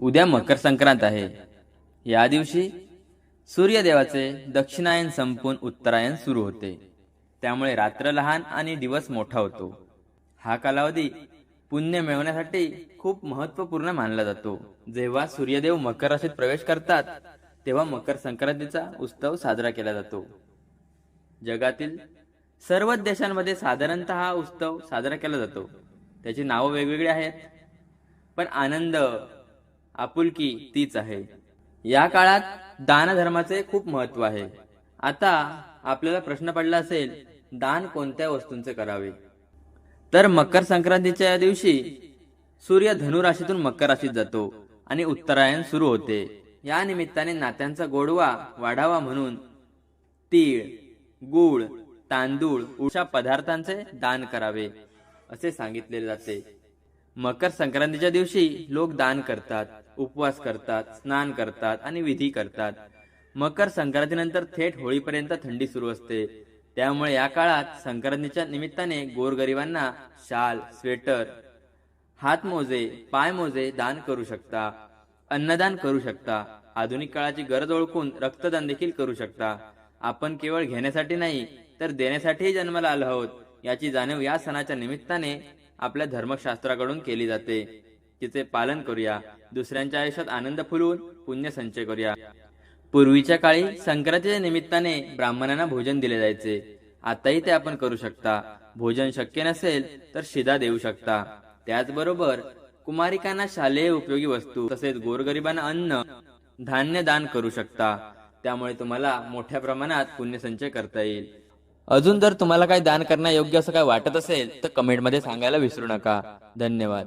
उद्या मकर संक्रांत आहे. या दिवशी सूर्यदेवाचे दक्षिणायन संपून उत्तरायण सुरू होते. त्यामुळे रात्र लहान आणि दिवस मोठा होतो. हा कालावधी पुण्य मिळवण्यासाठी खूप महत्त्वपूर्ण मानला जातो. जेव्हा सूर्यदेव मकर राशीत प्रवेश करतात तेव्हा मकर संक्रांतीचा उत्सव साजरा केला जातो. जगातील सर्वच देशांमध्ये साधारणतः हा उत्सव साजरा केला जातो. त्याची नावं वेगवेगळी आहेत. पण आनंद आपुलकी तीच आहे. या काळात दानधर्माचे खूप महत्त्व आहे. आता आपल्याला प्रश्न पडला असेल दान कोणत्या वस्तूंचे करावे? तर मकर संक्रांतीच्या दिवशी सूर्य धनु राशीतून मकर राशीत जातो आणि उत्तरायण सुरू होते. या निमित्ताने नात्यांचा गोडवा वाढावा म्हणून तीळ गूळ तांदूळ उशा पदार्थांचे दान करावे असे सांगितले जाते. मकर संक्रांतीच्या दिवशी लोक दान करतात. उपवास करतात स्नान करतात आणि विधी करतात. मकर संक्रांतीनंतर थेट होळीपर्यंत थंडी सुरू असते. त्यामुळे या काळात संक्रांतीच्या निमित्ताने गोरगरिबांना शाल स्वेटर हातमोजे पायमोजे दान करू शकता अन्नदान करू शकता. आधुनिक काळाची गरज ओळखून रक्तदान देखील करू शकता. आपण केवळ घेण्यासाठी नाही तर देण्यासाठीही जन्माला आलो आहोत. याची जाणीव या सणाच्या निमित्ताने आपल्या धर्मशास्त्राकडून केली जाते. तिचे पालन करूया. दुसऱ्यांच्या आयुष्यात आनंद फुलवून पुण्य संचय करूया. पूर्वीच्या काळी संक्रांतीच्या निमित्ताने ब्राह्मणांना भोजन दिले जायचे. आताही ते आपण करू शकता. भोजन शक्य नसेल तर शिदा देऊ शकता. त्याचबरोबर कुमारिकांना शालेय उपयोगी वस्तू तसेच गोरगरिबांना अन्न धान्य दान करू शकता. त्यामुळे तुम्हाला मोठ्या प्रमाणात पुण्यसंचय करता येईल. अजून जर तुम्हाला काही दान करण्यायोग्य असं काय वाटत असेल तर कमेंटमध्ये सांगायला विसरू नका. धन्यवाद.